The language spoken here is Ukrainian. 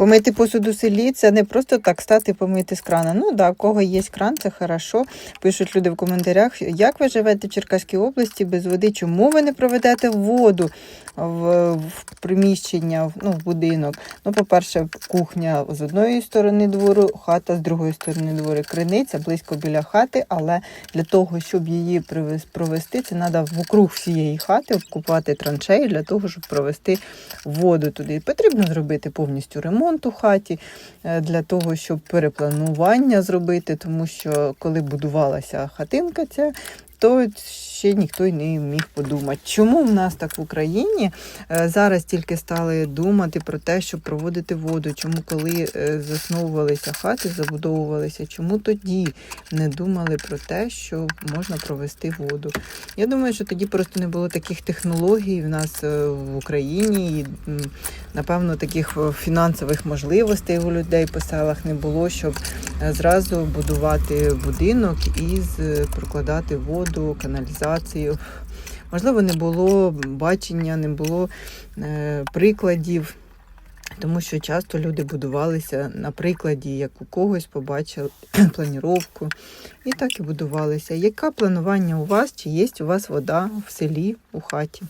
Помити посуд у селі це не просто так стати помити з крана. Ну да, в кого є кран, це хорошо. Пишуть люди в коментарях, як ви живете в Черкаській області без води, чому ви не проведете воду в, в приміщення, в- ну, в будинок. Ну, по-перше, кухня з одної сторони двору, хата з другої сторони двору, криниця близько біля хати, але для того, щоб її провести, це треба вокруг всієї хати обкупати траншеї для того, щоб провести воду туди. Потрібно зробити повністю ремонт у хаті е, для того, щоб перепланування зробити, тому що коли будувалася хатинка ця, то ще ніхто й не міг подумати. Чому в нас так в Україні е, зараз тільки стали думати про те, щоб проводити воду? Чому коли е, засновувалися хати, забудовувалися, чому тоді не думали про те, що можна провести воду? Я думаю, що тоді просто не було таких технологій в нас е, в Україні, і напевно таких фінансових можливостей у людей по селах не було, щоб зразу будувати будинок і прокладати воду, каналізацію. Можливо, не було бачення, не було е, прикладів. Тому що часто люди будувалися на прикладі, як у когось побачили планіровку, і так і будувалися. Яке планування у вас? Чи є у вас вода в селі, у хаті?